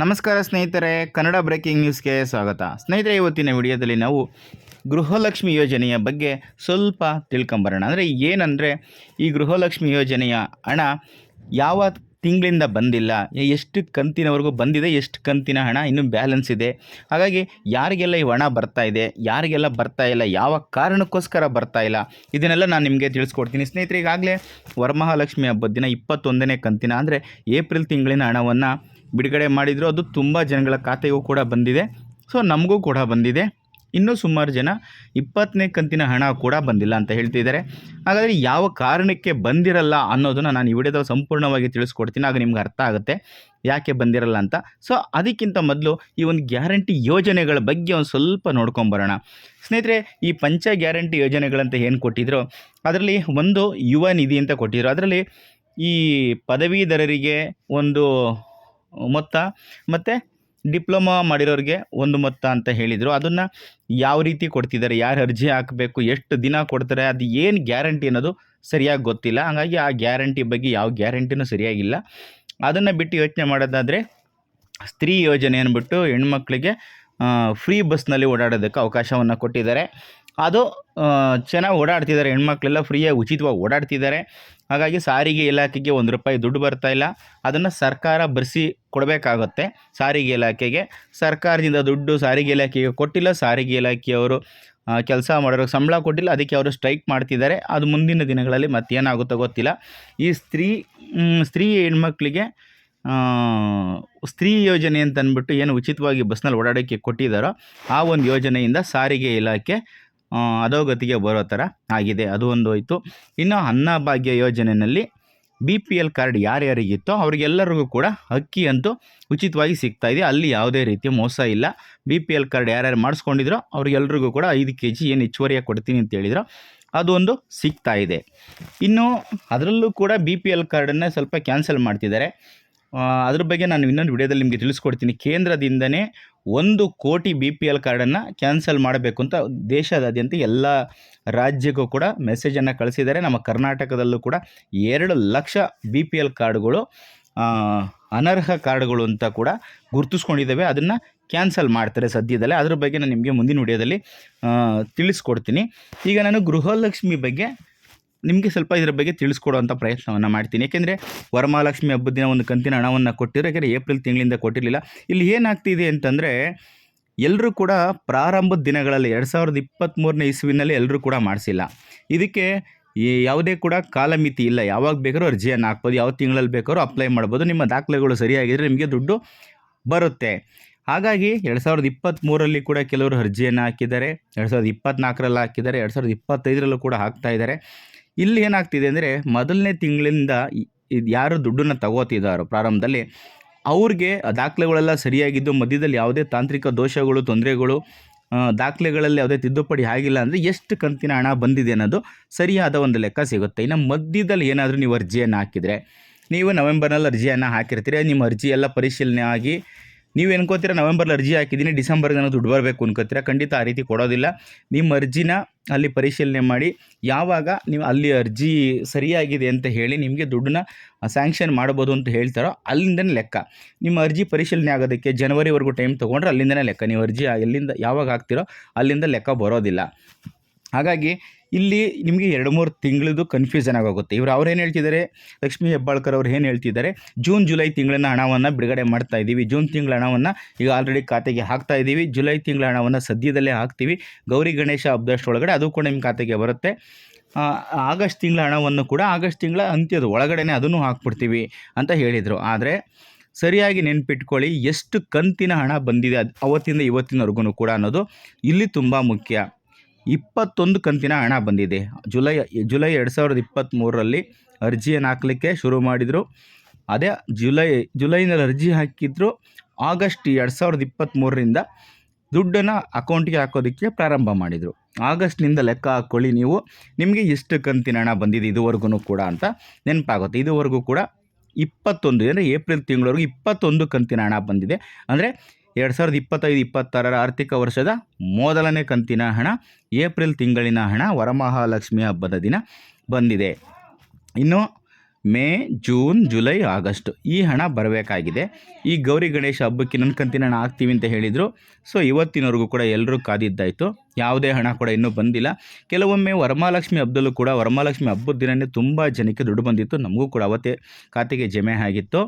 ನಮಸ್ಕಾರ ಸ್ನೇಹಿತರೆ, ಕನ್ನಡ ಬ್ರೇಕಿಂಗ್ ನ್ಯೂಸ್ಗೆ ಸ್ವಾಗತ. ಸ್ನೇಹಿತರೆ, ಇವತ್ತಿನ ವಿಡಿಯೋದಲ್ಲಿ ನಾವು ಗೃಹಲಕ್ಷ್ಮಿ ಯೋಜನೆಯ ಬಗ್ಗೆ ಸ್ವಲ್ಪ ತಿಳ್ಕೊಂಬರೋಣ. ಅಂದರೆ ಏನಂದರೆ, ಈ ಗೃಹಲಕ್ಷ್ಮಿ ಯೋಜನೆಯ ಹಣ ಯಾವ ತಿಂಗಳಿಂದ ಬಂದಿಲ್ಲ, ಎಷ್ಟು ಕಂತಿನವರೆಗೂ ಬಂದಿದೆ, ಎಷ್ಟು ಕಂತಿನ ಹಣ ಇನ್ನೂ ಬ್ಯಾಲೆನ್ಸ್ ಇದೆ, ಹಾಗಾಗಿ ಯಾರಿಗೆಲ್ಲ ಈ ಹಣ ಬರ್ತಾ ಇದೆ, ಯಾರಿಗೆಲ್ಲ ಬರ್ತಾ ಇಲ್ಲ, ಯಾವ ಕಾರಣಕ್ಕೋಸ್ಕರ ಬರ್ತಾ ಇಲ್ಲ, ಇದನ್ನೆಲ್ಲ ನಾನು ನಿಮಗೆ ತಿಳಿಸ್ಕೊಡ್ತೀನಿ. ಸ್ನೇಹಿತರೆ, ಈಗಾಗಲೇ ವರಮಹಾಲಕ್ಷ್ಮಿ ಹಬ್ಬದ ದಿನ ಇಪ್ಪತ್ತೊಂದನೇ ಕಂತಿನ, ಅಂದರೆ ಏಪ್ರಿಲ್ ತಿಂಗಳಿನ ಹಣವನ್ನು ಬಿಡುಗಡೆ ಮಾಡಿದ್ರು. ಅದು ತುಂಬ ಜನಗಳ ಖಾತೆಗೂ ಕೂಡ ಬಂದಿದೆ. ಸೊ ನಮಗೂ ಕೂಡ ಬಂದಿದೆ. ಇನ್ನೂ ಸುಮಾರು ಜನ ಇಪ್ಪತ್ತನೇ ಕಂತಿನ ಹಣ ಕೂಡ ಬಂದಿಲ್ಲ ಅಂತ ಹೇಳ್ತಿದ್ದಾರೆ. ಹಾಗಾದರೆ ಯಾವ ಕಾರಣಕ್ಕೆ ಬಂದಿರಲ್ಲ ಅನ್ನೋದನ್ನು ನಾನು ಈ ವಿಡಿಯೋದಲ್ಲಿ ಸಂಪೂರ್ಣವಾಗಿ ತಿಳಿಸ್ಕೊಡ್ತೀನಿ. ಆಗ ನಿಮ್ಗೆ ಅರ್ಥ ಆಗುತ್ತೆ ಯಾಕೆ ಬಂದಿರಲ್ಲ ಅಂತ. ಸೊ ಅದಕ್ಕಿಂತ ಮೊದಲು ಈ ಒಂದು ಗ್ಯಾರಂಟಿ ಯೋಜನೆಗಳ ಬಗ್ಗೆ ಒಂದು ಸ್ವಲ್ಪ ನೋಡ್ಕೊಂಬರೋಣ ಸ್ನೇಹಿತರೆ, ಈ ಪಂಚ ಗ್ಯಾರಂಟಿ ಯೋಜನೆಗಳಂತ ಏನು ಕೊಟ್ಟಿದ್ರು? ಅದರಲ್ಲಿ ಒಂದು ಯುವ ನಿಧಿ ಅಂತ ಕೊಟ್ಟಿದ್ರು. ಅದರಲ್ಲಿ ಈ ಪದವೀಧರರಿಗೆ ಒಂದು ಮೊತ್ತ ಮತ್ತು ಡಿಪ್ಲೊಮಾ ಮಾಡಿರೋರಿಗೆ ಒಂದು ಮೊತ್ತ ಅಂತ ಹೇಳಿದರು. ಅದನ್ನು ಯಾವ ರೀತಿ ಕೊಡ್ತಿದ್ದಾರೆ, ಯಾರು ಅರ್ಜಿ ಹಾಕಬೇಕು, ಎಷ್ಟು ದಿನ ಕೊಡ್ತಾರೆ, ಅದು ಏನು ಗ್ಯಾರಂಟಿ ಅನ್ನೋದು ಸರಿಯಾಗಿ ಗೊತ್ತಿಲ್ಲ. ಹಾಗಾಗಿ ಆ ಗ್ಯಾರಂಟಿ ಬಗ್ಗೆ ಯಾವ ಗ್ಯಾರಂಟಿನೂ ಸರಿಯಾಗಿಲ್ಲ. ಅದನ್ನು ಬಿಟ್ಟು ಯೋಚನೆ ಮಾಡೋದಾದರೆ ಸ್ತ್ರೀ ಯೋಜನೆ ಅಂದ್ಬಿಟ್ಟು ಹೆಣ್ಮಕ್ಳಿಗೆ ಫ್ರೀ ಬಸ್ನಲ್ಲಿ ಓಡಾಡೋದಕ್ಕೆ ಅವಕಾಶವನ್ನು ಕೊಟ್ಟಿದ್ದಾರೆ. ಅದು ಚೆನ್ನಾಗಿ ಓಡಾಡ್ತಿದ್ದಾರೆ. ಹೆಣ್ಮಕ್ಳೆಲ್ಲ ಫ್ರೀಯಾಗಿ ಉಚಿತವಾಗಿ ಓಡಾಡ್ತಿದ್ದಾರೆ. ಹಾಗಾಗಿ ಸಾರಿಗೆ ಇಲಾಖೆಗೆ ಒಂದು ರೂಪಾಯಿ ದುಡ್ಡು ಬರ್ತಾ ಇಲ್ಲ. ಅದನ್ನು ಸರ್ಕಾರ ಬರೆಸಿ ಕೊಡಬೇಕಾಗುತ್ತೆ ಸಾರಿಗೆ ಇಲಾಖೆಗೆ. ಸರ್ಕಾರದಿಂದ ದುಡ್ಡು ಸಾರಿಗೆ ಇಲಾಖೆಗೆ ಕೊಟ್ಟಿಲ್ಲ. ಸಾರಿಗೆ ಇಲಾಖೆಯವರು ಕೆಲಸ ಮಾಡೋರು ಸಂಬಳ ಕೊಟ್ಟಿಲ್ಲ. ಅದಕ್ಕೆ ಅವರು ಸ್ಟ್ರೈಕ್ ಮಾಡ್ತಿದ್ದಾರೆ. ಅದು ಮುಂದಿನ ದಿನಗಳಲ್ಲಿ ಮತ್ತೇನಾಗುತ್ತೋ ಗೊತ್ತಿಲ್ಲ. ಈ ಸ್ತ್ರೀ ಸ್ತ್ರೀ ಹೆಣ್ಮಕ್ಳಿಗೆ ಸ್ತ್ರೀ ಯೋಜನೆ ಅಂತಂದ್ಬಿಟ್ಟು ಏನು ಉಚಿತವಾಗಿ ಬಸ್ನಲ್ಲಿ ಓಡಾಡೋಕ್ಕೆ ಕೊಟ್ಟಿದ್ದಾರೋ ಆ ಒಂದು ಯೋಜನೆಯಿಂದ ಸಾರಿಗೆ ಇಲಾಖೆ ಅಧೋಗತಿಗೆ ಬರೋ ಥರ ಆಗಿದೆ. ಅದು ಒಂದು ಹೋಯಿತು. ಇನ್ನು ಅನ್ನಭಾಗ್ಯ ಯೋಜನೆಯಲ್ಲಿ ಬಿ ಪಿ ಎಲ್ ಕಾರ್ಡ್ ಯಾರ್ಯಾರಿಗಿತ್ತೋ ಅವ್ರಿಗೆಲ್ಲರಿಗೂ ಕೂಡ ಅಕ್ಕಿ ಅಂತೂ ಉಚಿತವಾಗಿ ಸಿಗ್ತಾ ಇದೆ. ಅಲ್ಲಿ ಯಾವುದೇ ರೀತಿ ಮೋಸ ಇಲ್ಲ. ಬಿ ಪಿ ಎಲ್ ಕಾರ್ಡ್ ಯಾರ್ಯಾರು ಮಾಡಿಸ್ಕೊಂಡಿದ್ರೋ ಅವ್ರಿಗೆಲ್ರಿಗೂ ಕೂಡ ಐದು ಕೆ ಜಿ ಏನು ಹೆಚ್ಚುವರಿಯಾಗಿ ಕೊಡ್ತೀನಿ ಅಂತ ಹೇಳಿದ್ರು. ಅದು ಒಂದು ಸಿಗ್ತಾ ಇದೆ. ಇನ್ನು ಅದರಲ್ಲೂ ಕೂಡ ಬಿ ಪಿ ಎಲ್ ಕಾರ್ಡನ್ನು ಸ್ವಲ್ಪ ಕ್ಯಾನ್ಸಲ್ ಮಾಡ್ತಿದ್ದಾರೆ. ಅದ್ರ ಬಗ್ಗೆ ನಾನು ಇನ್ನೊಂದು ವಿಡಿಯೋದಲ್ಲಿ ನಿಮಗೆ ತಿಳಿಸ್ಕೊಡ್ತೀನಿ. ಕೇಂದ್ರದಿಂದನೇ ಒಂದು ಕೋಟಿ ಬಿ ಪಿ ಎಲ್ ಕಾರ್ಡನ್ನು ಕ್ಯಾನ್ಸಲ್ ಮಾಡಬೇಕು ಅಂತ ದೇಶದಾದ್ಯಂತ ಎಲ್ಲ ರಾಜ್ಯಕ್ಕೂ ಕೂಡ ಮೆಸೇಜನ್ನು ಕಳಿಸಿದ್ದಾರೆ. ನಮ್ಮ ಕರ್ನಾಟಕದಲ್ಲೂ ಕೂಡ ಎರಡು ಲಕ್ಷ ಬಿ ಪಿ ಎಲ್ ಕಾರ್ಡ್ಗಳು ಅನರ್ಹ ಕಾರ್ಡ್ಗಳು ಅಂತ ಕೂಡ ಗುರುತಿಸ್ಕೊಂಡಿದ್ದಾವೆ. ಅದನ್ನು ಕ್ಯಾನ್ಸಲ್ ಮಾಡ್ತಾರೆ ಸದ್ಯದಲ್ಲೇ. ಅದ್ರ ಬಗ್ಗೆ ನಾನು ನಿಮಗೆ ಮುಂದಿನ ವಿಡಿಯೋದಲ್ಲಿ ತಿಳಿಸ್ಕೊಡ್ತೀನಿ. ಈಗ ನಾನು ಗೃಹಲಕ್ಷ್ಮಿ ಬಗ್ಗೆ ನಿಮಗೆ ಸ್ವಲ್ಪ ಇದರ ಬಗ್ಗೆ ತಿಳಿಸ್ಕೊಡುವಂಥ ಪ್ರಯತ್ನವನ್ನು ಮಾಡ್ತೀನಿ. ಏಕೆಂದರೆ ವರಮಹಾಲಕ್ಷ್ಮಿ ಹಬ್ಬದ ದಿನ ಒಂದು ಕಂತಿನ ಹಣವನ್ನು ಕೊಟ್ಟಿರೋ, ಯಾಕೆಂದರೆ ಏಪ್ರಿಲ್ ತಿಂಗಳಿಂದ ಕೊಟ್ಟಿರಲಿಲ್ಲ. ಇಲ್ಲಿ ಏನಾಗ್ತಿದೆ ಅಂತಂದರೆ ಎಲ್ಲರೂ ಕೂಡ ಪ್ರಾರಂಭದ ದಿನಗಳಲ್ಲಿ ಎರಡು ಸಾವಿರದ ಇಪ್ಪತ್ತ್ಮೂರನೇ ಇಸ್ವಿನಲ್ಲಿ ಎಲ್ಲರೂ ಕೂಡ ಮಾಡಿಸಿಲ್ಲ. ಇದಕ್ಕೆ ಯಾವುದೇ ಕೂಡ ಕಾಲಮಿತಿ ಇಲ್ಲ. ಯಾವಾಗ ಬೇಕಾದ್ರೂ ಅರ್ಜಿಯನ್ನು ಹಾಕ್ಬೋದು, ಯಾವ ತಿಂಗಳಲ್ಲಿ ಬೇಕಾದ್ರೂ ಅಪ್ಲೈ ಮಾಡ್ಬೋದು. ನಿಮ್ಮ ದಾಖಲೆಗಳು ಸರಿಯಾಗಿದ್ದರೆ ನಿಮಗೆ ದುಡ್ಡು ಬರುತ್ತೆ. ಹಾಗಾಗಿ ಎರಡು ಸಾವಿರದ ಇಪ್ಪತ್ತ್ಮೂರಲ್ಲಿ ಕೂಡ ಕೆಲವರು ಅರ್ಜಿಯನ್ನು ಹಾಕಿದ್ದಾರೆ, ಎರಡು ಸಾವಿರದ ಇಪ್ಪತ್ತ್ನಾಲ್ಕರಲ್ಲಿ ಹಾಕಿದ್ದಾರೆ, ಎರಡು ಸಾವಿರದ ಇಪ್ಪತ್ತೈದರಲ್ಲೂ ಕೂಡ ಹಾಕ್ತಾ ಇದ್ದಾರೆ. ಇಲ್ಲಿ ಏನಾಗ್ತಿದೆ ಅಂದರೆ ಮೊದಲನೇ ತಿಂಗಳಿಂದ ಯಾರು ದುಡ್ಡನ್ನು ತಗೋತಿದ್ದಾರೋ ಪ್ರಾರಂಭದಲ್ಲಿ ಅವ್ರಿಗೆ ದಾಖಲೆಗಳೆಲ್ಲ ಸರಿಯಾಗಿದ್ದು ಮಧ್ಯದಲ್ಲಿ ಯಾವುದೇ ತಾಂತ್ರಿಕ ದೋಷಗಳು, ತೊಂದರೆಗಳು ದಾಖಲೆಗಳಲ್ಲಿ ಯಾವುದೇ ತಿದ್ದುಪಡಿ ಆಗಿಲ್ಲ ಅಂದರೆ ಎಷ್ಟು ಕಂತಿನ ಹಣ ಬಂದಿದೆ ಅನ್ನೋದು ಸರಿಯಾದ ಒಂದು ಲೆಕ್ಕ ಸಿಗುತ್ತೆ. ಇನ್ನು ಮಧ್ಯದಲ್ಲಿ ಏನಾದರೂ ನೀವು ಅರ್ಜಿಯನ್ನು ಹಾಕಿದರೆ, ನೀವು ನವೆಂಬರ್ನಲ್ಲಿ ಅರ್ಜಿಯನ್ನು ಹಾಕಿರ್ತೀರಿ, ನಿಮ್ಮ ಅರ್ಜಿ ಎಲ್ಲ ಪರಿಶೀಲನೆ ಆಗಿ ನೀವು ಅನ್ಕೋತೀರ, ನವೆಂಬರ್ಲಿ ಅರ್ಜಿ ಹಾಕಿದ್ದೀನಿ, ಡಿಸೆಂಬರ್ಗೆ ನನಗೆ ದುಡ್ಡು ಬರಬೇಕು ಅನ್ಕೋತೀರ, ಖಂಡಿತ ಆ ರೀತಿ ಕೊಡೋದಿಲ್ಲ. ನಿಮ್ಮ ಅರ್ಜಿನ ಅಲ್ಲಿ ಪರಿಶೀಲನೆ ಮಾಡಿ, ಯಾವಾಗ ನೀವು ಅಲ್ಲಿ ಅರ್ಜಿ ಸರಿಯಾಗಿದೆ ಅಂತ ಹೇಳಿ ನಿಮಗೆ ದುಡ್ಡನ್ನ ಸ್ಯಾಂಕ್ಷನ್ ಮಾಡ್ಬೋದು ಅಂತ ಹೇಳ್ತಾರೋ ಅಲ್ಲಿಂದನೇ ಲೆಕ್ಕ. ನಿಮ್ಮ ಅರ್ಜಿ ಪರಿಶೀಲನೆ ಆಗೋದಕ್ಕೆ ಜನವರಿವರೆಗೂ ಟೈಮ್ ತೊಗೊಂಡ್ರೆ ಅಲ್ಲಿಂದನೇ ಲೆಕ್ಕ. ನೀವು ಅರ್ಜಿ ಎಲ್ಲಿಂದ ಯಾವಾಗ ಹಾಕ್ತಿರೋ ಅಲ್ಲಿಂದ ಲೆಕ್ಕ ಬರೋದಿಲ್ಲ. ಹಾಗಾಗಿ ಇಲ್ಲಿ ನಿಮಗೆ ಎರಡು ಮೂರು ತಿಂಗಳದು ಕನ್ಫ್ಯೂಷನ್ ಆಗೋಗುತ್ತೆ. ಇವರು ಅವ್ರು ಏನು ಹೇಳ್ತಿದ್ದಾರೆ ಲಕ್ಷ್ಮೀ ಹೆಬ್ಬಾಳ್ಕರ್ ಅವ್ರು ಏನು ಹೇಳ್ತಿದ್ದಾರೆ ಜೂನ್ ಜುಲೈ ತಿಂಗಳಿನ ಹಣವನ್ನು ಬಿಡುಗಡೆ ಮಾಡ್ತಾ ಇದ್ದೀವಿ ಜೂನ್ ತಿಂಗಳ ಹಣವನ್ನು ಈಗ ಆಲ್ರೆಡಿ ಖಾತೆಗೆ ಹಾಕ್ತಾ ಇದ್ದೀವಿ ಜುಲೈ ತಿಂಗಳ ಹಣವನ್ನು ಸದ್ಯದಲ್ಲೇ ಹಾಕ್ತೀವಿ. ಗೌರಿ ಗಣೇಶ ಹಬ್ಬದಷ್ಟೊಳಗಡೆ ಅದು ಕೂಡ ನಿಮ್ಮ ಖಾತೆಗೆ ಬರುತ್ತೆ. ಆಗಸ್ಟ್ ತಿಂಗಳ ಹಣವನ್ನು ಕೂಡ ಆಗಸ್ಟ್ ತಿಂಗಳ ಅಂತ್ಯದ ಒಳಗಡೆ ಅದನ್ನು ಹಾಕ್ಬಿಡ್ತೀವಿ ಅಂತ ಹೇಳಿದರು. ಆದರೆ ಸರಿಯಾಗಿ ನೆನ್ಪಿಟ್ಕೊಳ್ಳಿ, ಎಷ್ಟು ಕಂತಿನ ಹಣ ಬಂದಿದೆ ಅದು ಅವತ್ತಿಂದ ಇವತ್ತಿನವರೆಗೂ ಕೂಡ ಅನ್ನೋದು ಇಲ್ಲಿ ತುಂಬ ಮುಖ್ಯ. ಇಪ್ಪತ್ತೊಂದು ಕಂತಿನ ಹಣ ಬಂದಿದೆ. ಜುಲೈ ಜುಲೈ ಎರಡು ಸಾವಿರದ ಇಪ್ಪತ್ತ್ಮೂರರಲ್ಲಿ ಅರ್ಜಿಯನ್ನು ಹಾಕಲಿಕ್ಕೆ ಶುರು ಮಾಡಿದರು. ಅದೇ ಜುಲೈ, ಜುಲೈನಲ್ಲಿ ಅರ್ಜಿ ಹಾಕಿದ್ರು. ಆಗಸ್ಟ್ ಎರಡು ಸಾವಿರದ ಇಪ್ಪತ್ತ್ಮೂರರಿಂದ ದುಡ್ಡನ್ನು ಅಕೌಂಟಿಗೆ ಹಾಕೋದಕ್ಕೆ ಪ್ರಾರಂಭ ಮಾಡಿದರು. ಆಗಸ್ಟ್ನಿಂದ ಲೆಕ್ಕ ಹಾಕ್ಕೊಳ್ಳಿ ನೀವು. ನಿಮಗೆ ಎಷ್ಟು ಕಂತಿನ ಹಣ ಬಂದಿದೆ ಇದುವರೆಗೂ ಕೂಡ ಅಂತ ನೆನಪಾಗುತ್ತೆ. ಇದುವರೆಗೂ ಕೂಡ ಇಪ್ಪತ್ತೊಂದು, ಅಂದರೆ ಏಪ್ರಿಲ್ ತಿಂಗಳವರೆಗೂ ಇಪ್ಪತ್ತೊಂದು ಕಂತಿನ ಹಣ ಬಂದಿದೆ. ಅಂದರೆ ಎರಡು ಸಾವಿರದ ಇಪ್ಪತ್ತೈದು, ಇಪ್ಪತ್ತಾರರ ಆರ್ಥಿಕ ವರ್ಷದ ಮೊದಲನೇ ಕಂತಿನ ಹಣ ಏಪ್ರಿಲ್ ತಿಂಗಳಿನ ಹಣ ವರಮಹಾಲಕ್ಷ್ಮಿ ಹಬ್ಬದ ದಿನ ಬಂದಿದೆ. ಇನ್ನು ಮೇ, ಜೂನ್, ಜುಲೈ, ಆಗಸ್ಟ್ ಈ ಹಣ ಬರಬೇಕಾಗಿದೆ. ಈ ಗೌರಿ ಗಣೇಶ ಹಬ್ಬಕ್ಕೆ ನನ್ನ ಕಂತಿನ ಹಣ ಹಾಕ್ತೀವಿ ಅಂತ ಹೇಳಿದರು. ಸೊ, ಇವತ್ತಿನವರೆಗೂ ಕೂಡ ಎಲ್ಲರೂ ಕಾದಿದ್ದಾಯಿತು. ಯಾವುದೇ ಹಣ ಕೂಡ ಇನ್ನೂ ಬಂದಿಲ್ಲ. ಕೆಲವೊಮ್ಮೆ ವರಮಹಾಲಕ್ಷ್ಮಿ ಹಬ್ಬದಲ್ಲೂ ಕೂಡ ವರಮಹಾಲಕ್ಷ್ಮಿ ಹಬ್ಬದ ದಿನವೇ ತುಂಬ ಜನಕ್ಕೆ ದುಡ್ಡು ಬಂದಿತ್ತು. ನಮಗೂ ಕೂಡ ಅವತ್ತೇ ಖಾತೆಗೆ ಜಮೆ ಆಗಿತ್ತು.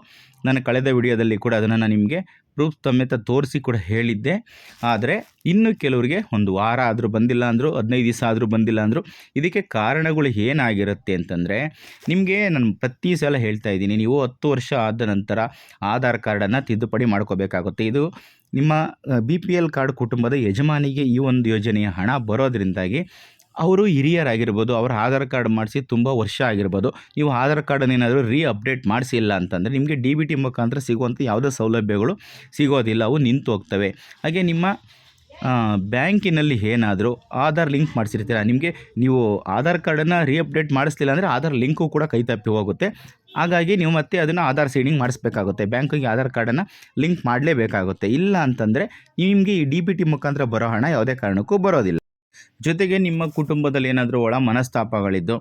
ನಾನು ಕಳೆದ ವಿಡಿಯೋದಲ್ಲಿ ಕೂಡ ಅದನ್ನು ನಾನು ನಿಮಗೆ ಪ್ರೂಫ್ ಸಮೇತ ತೋರಿಸಿ ಕೂಡ ಹೇಳಿದ್ದೆ. ಆದರೆ ಇನ್ನು ಕೆಲವರಿಗೆ ಒಂದು ವಾರ ಆದರೂ ಬಂದಿಲ್ಲ ಅಂದರು, ಹದಿನೈದು ದಿವಸ ಆದರೂ ಬಂದಿಲ್ಲ ಅಂದರು, ಇದಕ್ಕೆ ಕಾರಣಗಳು ಏನಾಗಿರುತ್ತೆ ಅಂತಂದರೆ ನಿಮಗೆ ನಾನು ಪ್ರತಿ ಸಲ ಹೇಳ್ತಾ ಇದ್ದೀನಿ, ನೀವು ಹತ್ತು ವರ್ಷ ಆದ ನಂತರ ಆಧಾರ್ ಕಾರ್ಡನ್ನು ತಿದ್ದುಪಡಿ ಮಾಡ್ಕೋಬೇಕಾಗುತ್ತೆ. ಇದು ನಿಮ್ಮ ಬಿ ಪಿ ಎಲ್ ಕಾರ್ಡ್ ಕುಟುಂಬದ ಯಜಮಾನಿಗೆ ಈ ಒಂದು ಯೋಜನೆಯ ಹಣ ಬರೋದ್ರಿಂದಾಗಿ ಅವರು ಹಿರಿಯರಾಗಿರ್ಬೋದು, ಅವರ ಆಧಾರ್ ಕಾರ್ಡ್ ಮಾಡಿಸಿ ತುಂಬ ವರ್ಷ ಆಗಿರ್ಬೋದು, ನೀವು ಆಧಾರ್ ಕಾರ್ಡನ್ನು ಏನಾದರೂ ರೀ ಅಪ್ಡೇಟ್ ಮಾಡಿಸಿಲ್ಲ ಅಂತಂದರೆ ನಿಮಗೆ ಡಿ ಬಿ ಟಿ ಮುಖಾಂತರ ಸಿಗುವಂಥ ಯಾವುದೇ ಸೌಲಭ್ಯಗಳು ಸಿಗೋದಿಲ್ಲ, ಅವು ನಿಂತು ಹೋಗ್ತವೆ. ಹಾಗೆ ನಿಮ್ಮ ಬ್ಯಾಂಕಿನಲ್ಲಿ ಏನಾದರೂ ಆಧಾರ್ ಲಿಂಕ್ ಮಾಡಿಸಿರ್ತೀರ? ನಿಮಗೆ ನೀವು ಆಧಾರ್ ಕಾರ್ಡನ್ನು ರೀಅಪ್ಡೇಟ್ ಮಾಡಿಸ್ಲಿಲ್ಲ ಅಂದರೆ ಆಧಾರ್ ಲಿಂಕು ಕೂಡ ಕೈ ತಪ್ಪಿ ಹೋಗುತ್ತೆ. ಹಾಗಾಗಿ ನೀವು ಮತ್ತೆ ಅದನ್ನು ಆಧಾರ್ ಸೀಡಿಂಗ್ ಮಾಡಿಸ್ಬೇಕಾಗುತ್ತೆ. ಬ್ಯಾಂಕಿಗೆ ಆಧಾರ್ ಕಾರ್ಡನ್ನು ಲಿಂಕ್ ಮಾಡಲೇಬೇಕಾಗುತ್ತೆ. ಇಲ್ಲ ಅಂತಂದರೆ ನಿಮಗೆ ಈ ಡಿ ಬಿ ಟಿ ಮುಖಾಂತರ ಬರೋ ಹಣ ಯಾವುದೇ ಕಾರಣಕ್ಕೂ ಬರೋದಿಲ್ಲ. ಜೊತೆಗೆ ನಿಮ್ಮ ಕುಟುಂಬದಲ್ಲಿ ಏನಾದರೂ ಒಳ ಮನಸ್ತಾಪಗಳಿದ್ದು,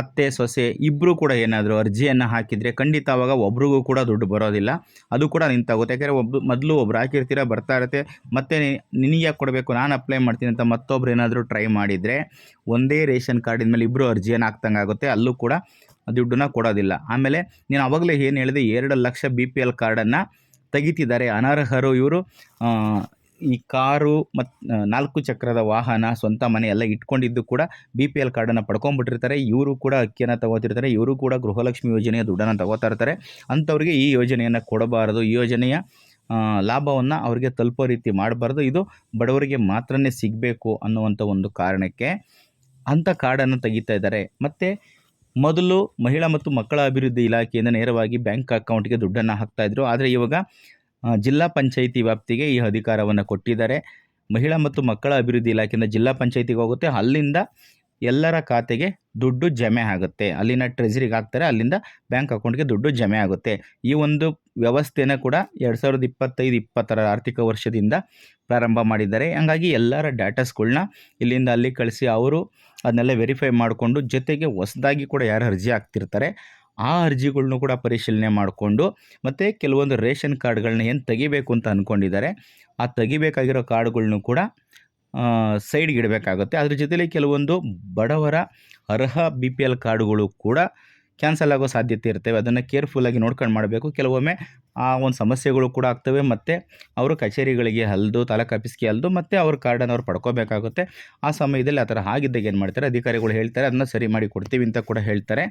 ಅತ್ತೆ, ಸೊಸೆ ಇಬ್ಬರು ಕೂಡ ಏನಾದರೂ ಅರ್ಜಿಯನ್ನು ಹಾಕಿದರೆ ಖಂಡಿತ ಅವಾಗ ಒಬ್ರಿಗೂ ಕೂಡ ದುಡ್ಡು ಬರೋದಿಲ್ಲ. ಅದು ಕೂಡ ನಿಂತಾಗುತ್ತೆ. ಯಾಕೆಂದರೆ ಒಬ್ಬ ಮೊದಲು ಒಬ್ರು ಹಾಕಿರ್ತೀರ, ಬರ್ತಾ ಇರುತ್ತೆ. ಮತ್ತೆ ನಿನಗೆ ಕೊಡಬೇಕು, ನಾನು ಅಪ್ಲೈ ಮಾಡ್ತೀನಿ ಅಂತ ಮತ್ತೊಬ್ರು ಏನಾದರೂ ಟ್ರೈ ಮಾಡಿದರೆ ಒಂದೇ ರೇಷನ್ ಕಾರ್ಡಿನ ಮೇಲೆ ಇಬ್ಬರು ಅರ್ಜಿಯನ್ನು ಹಾಕ್ದಂಗೆ ಆಗುತ್ತೆ ಅಲ್ಲೂ ಕೂಡ ದುಡ್ಡನ್ನ ಕೊಡೋದಿಲ್ಲ. ಆಮೇಲೆ ನೀನು ಆವಾಗಲೇ ಏನು ಹೇಳಿದೆ, ಎರಡು ಲಕ್ಷ ಬಿ ಪಿ ಎಲ್ ಕಾರ್ಡನ್ನು ತೆಗಿತಿದ್ದಾರೆ ಅನರ್ಹರು ಇವರು. ಈ ಕಾರು ಮತ್ತು ನಾಲ್ಕು ಚಕ್ರದ ವಾಹನ ಸ್ವಂತ ಮನೆ ಎಲ್ಲ ಇಟ್ಕೊಂಡಿದ್ದು ಕೂಡ ಬಿ ಪಿ ಎಲ್ ಕಾರ್ಡನ್ನು ಪಡ್ಕೊಂಡ್ಬಿಟ್ಟಿರ್ತಾರೆ. ಇವರು ಕೂಡ ಅಕ್ಕಿಯನ್ನು ತಗೋತಿರ್ತಾರೆ. ಇವರು ಕೂಡ ಗೃಹಲಕ್ಷ್ಮಿ ಯೋಜನೆಯ ದುಡ್ಡನ್ನು ತಗೋತಾ ಇರ್ತಾರೆ. ಅಂಥವ್ರಿಗೆ ಈ ಯೋಜನೆಯನ್ನು ಕೊಡಬಾರದು. ಈ ಯೋಜನೆಯ ಲಾಭವನ್ನು ಅವರಿಗೆ ತಲುಪೋ ರೀತಿ ಮಾಡಬಾರ್ದು. ಇದು ಬಡವರಿಗೆ ಮಾತ್ರನೇ ಸಿಗಬೇಕು ಅನ್ನುವಂಥ ಒಂದು ಕಾರಣಕ್ಕೆ ಅಂಥ ಕಾರ್ಡನ್ನು ತೆಗಿತಾ ಇದ್ದಾರೆ. ಮತ್ತು ಮೊದಲು ಮಹಿಳಾ ಮತ್ತು ಮಕ್ಕಳ ಅಭಿವೃದ್ಧಿ ಇಲಾಖೆಯಿಂದ ನೇರವಾಗಿ ಬ್ಯಾಂಕ್ ಅಕೌಂಟ್ಗೆ ದುಡ್ಡನ್ನು ಹಾಕ್ತಾಯಿದ್ರು ಆದರೆ ಇವಾಗ ಜಿಲ್ಲಾ ಪಂಚಾಯಿತಿ ವ್ಯಾಪ್ತಿಗೆ ಈ ಅಧಿಕಾರವನ್ನು ಕೊಟ್ಟಿದ್ದಾರೆ. ಮಹಿಳಾ ಮತ್ತು ಮಕ್ಕಳ ಅಭಿವೃದ್ಧಿ ಇಲಾಖೆಯಿಂದ ಜಿಲ್ಲಾ ಪಂಚಾಯಿತಿಗೆ ಹೋಗುತ್ತೆ. ಅಲ್ಲಿಂದ ಎಲ್ಲರ ಖಾತೆಗೆ ದುಡ್ಡು ಜಮೆ ಆಗುತ್ತೆ. ಅಲ್ಲಿನ ಟ್ರೆಜರಿಗೆ ಹಾಕ್ತಾರೆ. ಅಲ್ಲಿಂದ ಬ್ಯಾಂಕ್ ಅಕೌಂಟ್ಗೆ ದುಡ್ಡು ಜಮೆ ಆಗುತ್ತೆ. ಈ ಒಂದು ವ್ಯವಸ್ಥೆನ ಕೂಡ ಎರಡು ಸಾವಿರದ ಇಪ್ಪತ್ತೈದು, ಇಪ್ಪತ್ತರ ಆರ್ಥಿಕ ವರ್ಷದಿಂದ ಪ್ರಾರಂಭ ಮಾಡಿದ್ದಾರೆ. ಹಂಗಾಗಿ ಎಲ್ಲರ ಡಾಟಾಸ್ಗಳನ್ನ ಇಲ್ಲಿಂದ ಅಲ್ಲಿ ಕಳಿಸಿ ಅವರು ಅದನ್ನೆಲ್ಲ ವೆರಿಫೈ ಮಾಡಿಕೊಂಡು ಜೊತೆಗೆ ಹೊಸದಾಗಿ ಕೂಡ ಯಾರು ಅರ್ಜಿ ಹಾಕ್ತಿರ್ತಾರೆ ಆ ಅರ್ಜಿಗಳ್ನೂ ಕೂಡ ಪರಿಶೀಲನೆ ಮಾಡಿಕೊಂಡು ಮತ್ತು ಕೆಲವೊಂದು ರೇಷನ್ ಕಾರ್ಡ್ಗಳನ್ನ ಏನು ತೆಗಿಬೇಕು ಅಂತ ಅಂದ್ಕೊಂಡಿದ್ದಾರೆ ಆ ತೆಗಿಬೇಕಾಗಿರೋ ಕಾರ್ಡ್ಗಳ್ನು ಕೂಡ ಸೈಡ್ಗೆ ಇಡಬೇಕಾಗುತ್ತೆ. ಅದ್ರ ಜೊತೆಲಿ ಕೆಲವೊಂದು ಬಡವರ ಅರ್ಹ ಬಿ ಪಿ ಎಲ್ ಕಾರ್ಡುಗಳು ಕೂಡ ಕ್ಯಾನ್ಸಲ್ ಆಗೋ ಸಾಧ್ಯತೆ ಇರ್ತವೆ ಅದನ್ನು ಕೇರ್ಫುಲ್ಲಾಗಿ ನೋಡ್ಕೊಂಡು ಮಾಡಬೇಕು. ಕೆಲವೊಮ್ಮೆ ಆ ಒಂದು ಸಮಸ್ಯೆಗಳು ಕೂಡ ಆಗ್ತವೆ. ಮತ್ತು ಅವರು ಕಚೇರಿಗಳಿಗೆ ಹಲ್ದು ತಾಲೂಕು ಆಫೀಸ್ಗೆ ಅಲ್ದು, ಮತ್ತು ಅವ್ರ ಕಾರ್ಡನ್ನು ಅವ್ರು ಪಡ್ಕೋಬೇಕಾಗುತ್ತೆ. ಆ ಸಮಯದಲ್ಲಿ ಆ ಥರ ಆಗಿದ್ದಾಗ ಏನು ಮಾಡ್ತಾರೆ? ಅಧಿಕಾರಿಗಳು ಹೇಳ್ತಾರೆ, ಅದನ್ನ ಸರಿ ಮಾಡಿ ಕೊಡ್ತೀವಿ ಅಂತ ಕೂಡ ಹೇಳ್ತಾರೆ.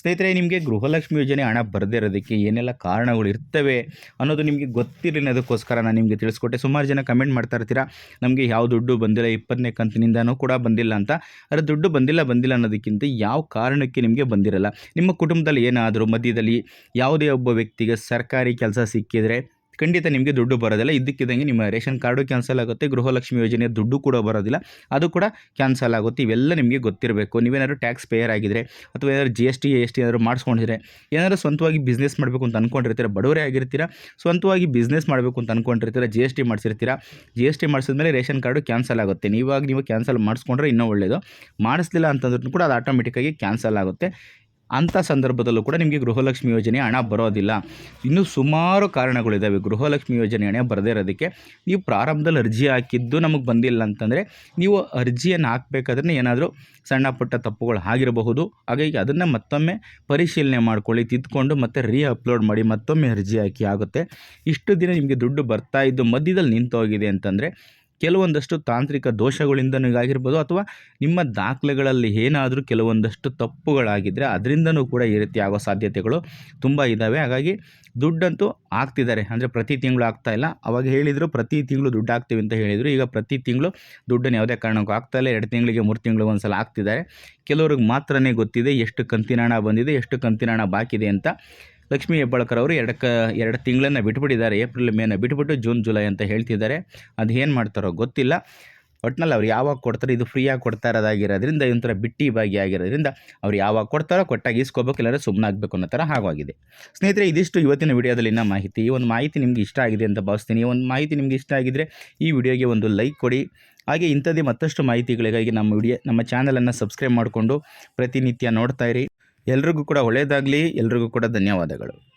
ಸ್ನೇಹಿತರೆ, ನಿಮಗೆ ಗೃಹಲಕ್ಷ್ಮಿ ಯೋಜನೆ ಹಣ ಬರದೇ ಇರೋದಕ್ಕೆ ಏನೆಲ್ಲ ಕಾರಣಗಳು ಇರ್ತವೆ ಅನ್ನೋದು ನಿಮಗೆ ಗೊತ್ತಿರಲಿಲ್ಲ ಅದಕ್ಕೋಸ್ಕರ ನಾನು ನಿಮಗೆ ತಿಳಿಸ್ಕೊಟ್ಟೆ. ಸುಮಾರು ಜನ ಕಮೆಂಟ್ ಮಾಡ್ತಾ ಇರ್ತೀರಾ, ನಮಗೆ ಯಾವ ದುಡ್ಡು ಬಂದಿಲ್ಲ ಇಪ್ಪತ್ತನೇ ಕಂತಿನಿಂದನೂ ಕೂಡ ಬಂದಿಲ್ಲ ಅಂತ. ಅದರ ದುಡ್ಡು ಬಂದಿಲ್ಲ ಬಂದಿಲ್ಲ ಅನ್ನೋದಕ್ಕಿಂತ ಯಾವ ಕಾರಣಕ್ಕೆ ನಿಮಗೆ ಬಂದಿರಲ್ಲ? ನಿಮ್ಮ ಕುಟುಂಬದಲ್ಲಿ ಏನಾದರೂ ಮಧ್ಯದಲ್ಲಿ ಯಾವುದೇ ಒಬ್ಬ ವ್ಯಕ್ತಿಗೆ ಸರ್ಕಾರಿ ಕೆಲಸ ಸಿಕ್ಕಿದರೆ ಖಂಡಿತ ನಿಮಗೆ ದುಡ್ಡು ಬರೋದಿಲ್ಲ. ಇದ್ದಕ್ಕಿದ್ದಂಗೆ ನಿಮ್ಮ ರೇಷನ್ ಕಾರ್ಡು ಕ್ಯಾನ್ಸಲ್ ಆಗುತ್ತೆ. ಗೃಹಲಕ್ಷ್ಮಿ ಯೋಜನೆಯ ದುಡ್ಡು ಕೂಡ ಬರೋದಿಲ್ಲ. ಅದು ಕೂಡ ಕ್ಯಾನ್ಸಲ್ ಆಗುತ್ತೆ. ಇವೆಲ್ಲ ನಿಮಗೆ ಗೊತ್ತಿರಬೇಕು. ನೀವೇನಾದ್ರು ಟ್ಯಾಕ್ಸ್ ಪೇಯರ್ ಆಗಿದ್ರೆ ಅಥವಾ ಏನಾದ್ರು G S T S T ಏನಾದರೂ ಮಾಡಿಸ್ಕೊಂಡಿದ್ರೆ, ಏನಾದರೂ ಸ್ವಂತವಾಗಿ ಬಿಸ್ನೆಸ್ ಮಾಡಬೇಕು ಅಂತ ಅಂದ್ಕೊಂಡಿರ್ತೀರ ಬಡವರೇ ಆಗಿರ್ತೀರ, ಸ್ವಂತವಾಗಿ ಬಿಸ್ನೆಸ್ ಮಾಡಬೇಕು ಅಂತ ಅಂದ್ಕೊಂಡಿರ್ತೀರ ಜಿ ಎಸ್ ಟಿ ಮಾಡಿಸಿರ್ತೀರ ಜಿ ಎಸ್ ಟಿ ಮಾಡಿಸಿದ್ಮೇಲೆ ರೇಷನ್ ಕಾರ್ಡು ಕ್ಯಾನ್ಸಲ್ ಆಗುತ್ತೆ. ನೀವಾಗ ನೀವು ಕ್ಯಾನ್ಸಲ್ ಮಾಡಿಸ್ಕೊಂಡ್ರೆ ಇನ್ನೂ ಒಳ್ಳೆಯದು ಮಾಡಿಸ್ಲಿಲ್ಲ ಅಂತಂದ್ರೂ ಕೂಡ ಅದು ಆಟೋಮೆಟಿಕ್ಕಾಗಿ ಕ್ಯಾನ್ಸಲ್ ಆಗುತ್ತೆ. ಅಂಥ ಸಂದರ್ಭದಲ್ಲೂ ಕೂಡ ನಿಮಗೆ ಗೃಹಲಕ್ಷ್ಮಿ ಯೋಜನೆ ಹಣ ಬರೋದಿಲ್ಲ. ಇನ್ನೂ ಸುಮಾರು ಕಾರಣಗಳಿದ್ದಾವೆ ಗೃಹಲಕ್ಷ್ಮಿ ಯೋಜನೆ ಹಣ ಬರದೇ ಇರೋದಕ್ಕೆ. ನೀವು ಪ್ರಾರಂಭದಲ್ಲಿ ಅರ್ಜಿ ಹಾಕಿದ್ದು ನಮಗೆ ಬಂದಿಲ್ಲ ಅಂತಂದರೆ ನೀವು ಅರ್ಜಿಯನ್ನು ಹಾಕಬೇಕಾದ್ರೆ ಏನಾದರೂ ಸಣ್ಣ ಪುಟ್ಟ ತಪ್ಪುಗಳು ಆಗಿರಬಹುದು. ಹಾಗಾಗಿ ಅದನ್ನು ಮತ್ತೊಮ್ಮೆ ಪರಿಶೀಲನೆ ಮಾಡ್ಕೊಳ್ಳಿ ತಿದ್ದುಕೊಂಡು ಮತ್ತೆ ರೀ ಅಪ್ಲೋಡ್ ಮಾಡಿ, ಮತ್ತೊಮ್ಮೆ ಅರ್ಜಿ ಹಾಕಿ ಆಗುತ್ತೆ. ಇಷ್ಟು ದಿನ ನಿಮಗೆ ದುಡ್ಡು ಬರ್ತಾ ಇದ್ದು ಮಧ್ಯದಲ್ಲಿ ನಿಂತೋಗಿದೆ ಅಂತಂದರೆ ಕೆಲವೊಂದಷ್ಟು ತಾಂತ್ರಿಕ ದೋಷಗಳಿಂದನೂ ಆಗಿರ್ಬೋದು ಅಥವಾ ನಿಮ್ಮ ದಾಖಲೆಗಳಲ್ಲಿ ಏನಾದರೂ ಕೆಲವೊಂದಷ್ಟು ತಪ್ಪುಗಳಾಗಿದ್ದರೆ ಅದರಿಂದನೂ ಕೂಡ ಈ ರೀತಿ ಆಗೋ ಸಾಧ್ಯತೆಗಳು ತುಂಬ ಇದ್ದಾವೆ ಹಾಗಾಗಿ ದುಡ್ಡಂತೂ ಆಗ್ತಿದ್ದಾರೆ. ಅಂದರೆ ಪ್ರತಿ ತಿಂಗಳು ಆಗ್ತಾ ಇಲ್ಲ. ಅವಾಗ ಹೇಳಿದರು ಪ್ರತಿ ತಿಂಗಳು ದುಡ್ಡು ಆಗ್ತೀವಿ ಅಂತ ಹೇಳಿದರು. ಈಗ ಪ್ರತಿ ತಿಂಗಳು ದುಡ್ಡನ್ನು ಯಾವುದೇ ಕಾರಣಕ್ಕೂ ಆಗ್ತಾ ಇಲ್ಲ. ಎರಡು ತಿಂಗಳಿಗೆ ಮೂರು ತಿಂಗಳು ಒಂದು ಸಲ ಆಗ್ತಿದ್ದಾರೆ. ಕೆಲವ್ರಿಗೆ ಮಾತ್ರನೇ ಗೊತ್ತಿದೆ ಎಷ್ಟು ಕಂತಿನ ಹಣ ಬಂದಿದೆ, ಎಷ್ಟು ಕಂತಿನ ಹಣ ಬಾಕಿದೆ ಅಂತ. ಲಕ್ಷ್ಮೀ ಹೆಬ್ಬಾಳ್ಕರ್ ಅವರು ಎರಡಕ್ಕೆ, ಎರಡು ತಿಂಗಳನ್ನು ಬಿಟ್ಬಿಟ್ಟಿದ್ದಾರೆ, ಏಪ್ರಿಲ್ ಮೇನ ಬಿಟ್ಬಿಟ್ಟು ಜೂನ್, ಜುಲೈ ಅಂತ ಹೇಳ್ತಿದ್ದಾರೆ. ಅದು ಏನು ಮಾಡ್ತಾರೋ ಗೊತ್ತಿಲ್ಲ. ಒಟ್ನಲ್ಲಿ ಅವ್ರು ಯಾವಾಗ ಕೊಡ್ತಾರೆ, ಇದು ಫ್ರೀಯಾಗಿ ಕೊಡ್ತಾ ಇರೋದಾಗಿರೋದ್ರಿಂದ ಬಿಟ್ಟಿ ಬಾಗಿ ಆಗಿರೋದ್ರಿಂದ ಅವ್ರು ಯಾವಾಗ ಕೊಡ್ತಾರೋ ಕೊಟ್ಟಾಗಿ ಇಸ್ಕೋಬೇಕು ಇಲ್ಲಾಂದರೆ ಸುಮ್ಮನಾಗಬೇಕು ಅನ್ನೋ ಥರ ಹಾಗಾಗಿದೆ. ಸ್ನೇಹಿತರೆ, ಇದಿಷ್ಟು ಇವತ್ತಿನ ಇನ್ನೂ ಮಾಹಿತಿ. ಈ ಒಂದು ಮಾಹಿತಿ ನಿಮ್ಗೆ ಇಷ್ಟ ಆಗಿದೆ ಅಂತ ಭಾವಿಸ್ತೀನಿ. ಈ ಒಂದು ಮಾಹಿತಿ ನಿಮ್ಗೆ ಇಷ್ಟ ಆಗಿದ್ದರೆ ಈ ವಿಡಿಯೋಗೆ ಒಂದು ಲೈಕ್ ಕೊಡಿ. ಹಾಗೆ ಇಂಥದ್ದೇ ಮತ್ತಷ್ಟು ಮಾಹಿತಿಗಳಿಗಾಗಿ ನಮ್ಮ ವಿಡಿಯೋ, ನಮ್ಮ ಚಾನಲನ್ನು ಸಬ್ಸ್ಕ್ರೈಬ್ ಮಾಡಿಕೊಂಡು ಪ್ರತಿನಿತ್ಯ ನೋಡ್ತಾ ಇರಿ. ಎಲ್ರಿಗೂ ಕೂಡ ಒಳ್ಳೆಯದಾಗಲಿ ಎಲ್ರಿಗೂ ಕೂಡ ಧನ್ಯವಾದಗಳು.